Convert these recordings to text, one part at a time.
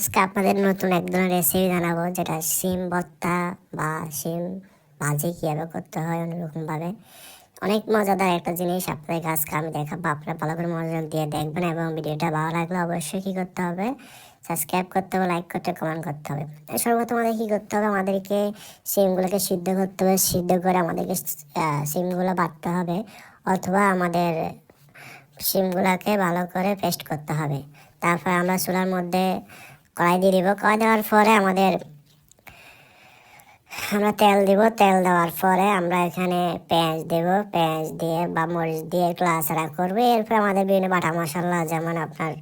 আজকে আপনাদের নতুন এক ধরনের রেসিপি জানাব, যেটা শিম ভর্তা বা শিম ভাজি কীভাবে করতে হয় অন্যরকমভাবে অনেক মজাদার একটা জিনিস আপনাদের আজকে আমি দেখাবো, আপনারা ভালো করে মনোযোগ দিয়ে দেখবেন এবং ভিডিওটা ভালো লাগলে অবশ্যই কী করতে হবে সাবস্ক্রাইব করতে হবে লাইক করতে কমেন্ট করতে হবে। সর্বপ্রথম আমাদের কী করতে হবে, আমাদেরকে সিমগুলোকে সিদ্ধ করতে হবে, সিদ্ধ করে আমাদেরকে সিমগুলো বাটতে হবে অথবা আমাদের শিমগুলোকে ভালো করে পেস্ট করতে হবে। তারপর আমরা চুলার মধ্যে কড়াই দিয়ে দিব। কড়াই দেওয়ার পরে আমাদের, আমরা তেল দিব। তেল দেওয়ার পরে আমরা এখানে পেঁয়াজ দেব। পেঁয়াজ দিয়ে বা মরিচ দিয়ে একটু লাড়াচাড়া করব। এরপর আমাদের বিভিন্ন বাটা মশলা, যেমন আপনার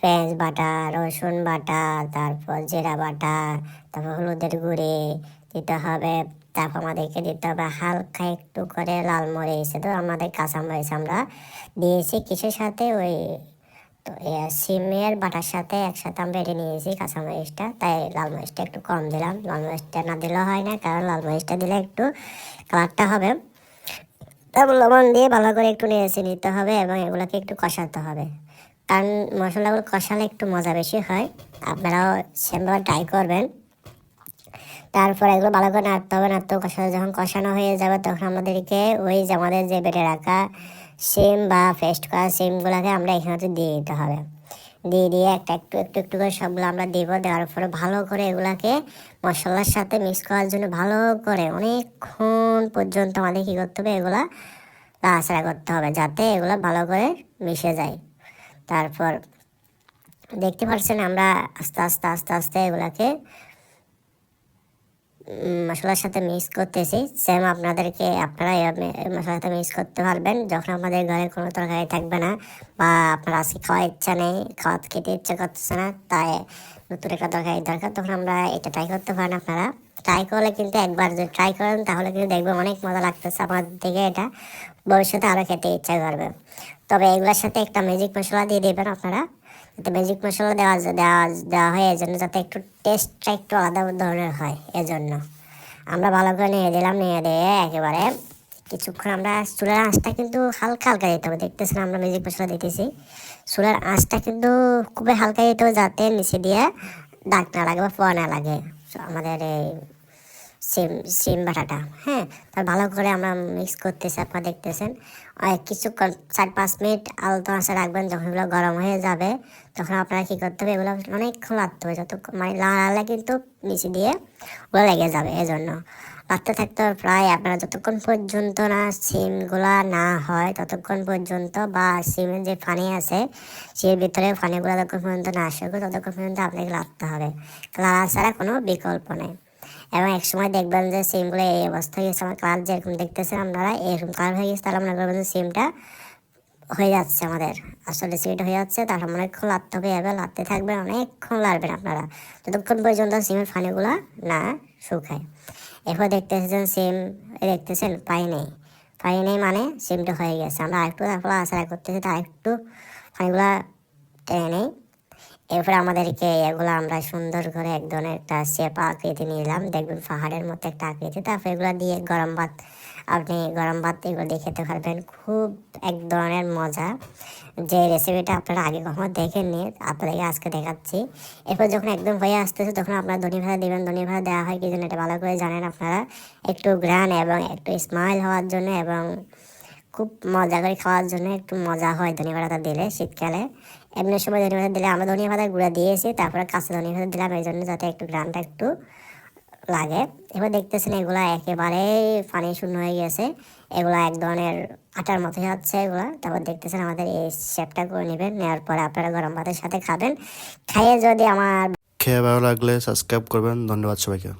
পেঁয়াজ বাটা, রসুন বাটা, তারপর জিরা বাটা, তারপর হলুদের গুঁড়ি দিতে হবে। তারপর আমাদেরকে দিতে হবে হালকা একটু করে লাল মরিচ। তো আমাদের কাঁচা মরিচ আমরা দিয়েছি। কিসের সাথে ওই তো সিমের বাটার সাথে একসাথে আমরা এটা নিয়েছি কাঁচা মরিচটা। তাই লাল মরিচটা একটু কম দিলাম। লাল মরিচটা না দিলেও হয় না, কারণ লাল মরিচটা দিলে একটু কালারটা হবে। তারপর লবণ দিয়ে ভালো করে একটু নেড়েছে নিতে হবে এবং এগুলোকে একটু কষাতে হবে। কারণ মশলাগুলো কষালে একটু মজা বেশি হয়। আপনারাও সেমভাবে ট্রাই করবেন। তারপর এগুলো ভালো করে নাড়তে হবে নাড়তে কষানো যখন কষানো হয়ে যাবে তখন আমাদেরকে ওই যে আমাদের যে বেটে রাখা সিম বা পেস্ট করা সিমগুলোকে আমরা এখানে দিয়ে দিতে হবে। দিয়ে দিয়ে একটা একটু একটু একটু করে সবগুলো আমরা দিব, দেওয়ার পরে ভালো করে এগুলাকে মশলার সাথে মিক্স করার জন্য ভালো করে অনেকক্ষণ পর্যন্ত আমাদের কী করতে হবে, এগুলা নাড়াচাড়া করতে হবে যাতে এগুলো ভালো করে মিশে যায়। তারপর দেখতে পাচ্ছেন আমরা আস্তে আস্তে আস্তে আস্তে এগুলাকে মশলার সাথে মিক্স করতেছি। সেম আপনাদেরকে আপনারা মশলার সাথে মিক্স করতে পারবেন। যখন আমাদের ঘরে কোনো তরকারি থাকবে না বা আপনার আজকে খাওয়ার ইচ্ছা নেই খাওয়া খেতে ইচ্ছা করতেছে না, তাই নতুন একটা তরকারি দরকার, তখন আমরা এটা ট্রাই করতে পারেন আপনারা। ট্রাই করলে কিন্তু একবার যদি ট্রাই করেন, তাহলে কিন্তু দেখবেন অনেক মজা লাগতেছে। আমাদের দিকে এটা ভবিষ্যতে আরও খেতে ইচ্ছা করবে। তবে এগুলোর সাথে একটা ম্যাজিক মশলা দিয়ে দেবেন আপনারা। যাতে ম্যাজিক মশলা দেওয়া দেওয়া দেওয়া হয় এজন্য যাতে একটু টেস্টটা একটু আলাদা ধরনের হয়, এজন্য। আমরা ভালো করে নিয়ে দিলাম নিয়ে দিয়ে একেবারে কিছুক্ষণ আমরা চুলের আঁচটা কিন্তু হালকা হালকা দিতে হবে। দেখতেছেন আমরা ম্যাজিক মশলা দিতেছি। চুলের আঁচটা কিন্তু খুবই হালকা দিতে হবে যাতে নিচে দিয়ে দাগ না লাগে বা পোয়া না লাগে। আমাদের এই সিম সিম বাটাটা। হ্যাঁ তার ভালো করে আমরা মিক্স করতেছি, আপনারা দেখতেছেন। কিছুক্ষণ, চার পাঁচ মিনিট আলতো আঁচে রাখবেন, যখন এগুলো গরম হয়ে যাবে, তখন আপনারা কী করতে হবে, এগুলো অনেকক্ষণ লাগতে হবে, যত মানে লাড়ালে কিন্তু নিচে দিয়ে ওগুলো লেগে যাবে, এজন্য। লাগতে থাকতে হবে প্রায় আপনারা যতক্ষণ পর্যন্ত না সিমগুলা না হয়, ততক্ষণ পর্যন্ত বা সিমের যে ফানি আছে, সেই ভিতরে ফানিগুলো যতক্ষণ পর্যন্ত না আসবে ততক্ষণ পর্যন্ত আপনাকে লাগতে হবে। লাড়া ছাড়া কোনো বিকল্প নেই। এবং এক সময় দেখবেন যে সিমগুলো এই অবস্থা হয়ে গেছে, আমার কালার যেরকম দেখতেছেন আপনারা এরকম কালার হয়ে গেছে, তাহলে মনে করবেন যে সিমটা হয়ে যাচ্ছে আমাদের। আসলে রেসিপিটা হয়ে যাচ্ছে তার অনেকক্ষণ লাড়তে হবে এবার লাড়তে থাকবেন, অনেকক্ষণ লাড়বেন আপনারা। যতক্ষণ পর্যন্ত সিমের ফানিগুলো না শুকায়। এরপর দেখতেছেন সিম দেখতেছেন পাই নেই। পাই নেই মানে সিমটা হয়ে গেছে। আমরা আরেকটু তারপর আশা করতেছি তার একটু ফানিগুলা টেনে নেই। এরপরে আমাদেরকে এগুলো আমরা সুন্দর করে এক ধরনের একটা চেপা আকৃতি নিলাম। দেখবেন পাহাড়ের মতো একটা আকৃতি। তারপর এগুলো দিয়ে গরম ভাত, আপনি গরম ভাত এগুলো দিয়ে খেতে পারবেন। খুব এক ধরনের মজা। যে রেসিপিটা আপনারা আগে কখনো দেখেননি, আপনাদেরকে আজকে দেখাচ্ছি। এরপর যখন একদম হয়ে আসতেছে, তখন আপনারা ধনি ভাড়া দেবেন। ধনি ভাড়া দেওয়া হয় কি জন্য এটা ভালো করে জানেন আপনারা। একটু গ্রান এবং একটু স্মাইল হওয়ার জন্য এবং খুব মজা করে খাওয়ার জন্য, একটু মজা হয় ধনিয়া পাতা দিলে শীতকালে। এমনি সময় ধনিয়া পাতা দিলে আমরা ধনিয়া পাতা গুঁড়া দিয়েছি তারপরে কাঁচা ধনিয়া পাতা দিলাম, এই জন্য যাতে একটু গ্রানটা একটু লাগে। এবার দেখতেছেন এগুলা একেবারে পানি শূন্য হয়ে গেছে। এগুলা এক ধরনের আটার মতো হচ্ছে এগুলা। তারপর দেখতেছেন আমাদের এই শেপটা করে নেবেন, নেওয়ার পরে আপনারা গরম ভাতের সাথে খাবেন। খাইয়ে যদি আমার খেয়ে ভালো লাগলে সাবস্ক্রাইব করবেন। ধন্যবাদ সবাইকে।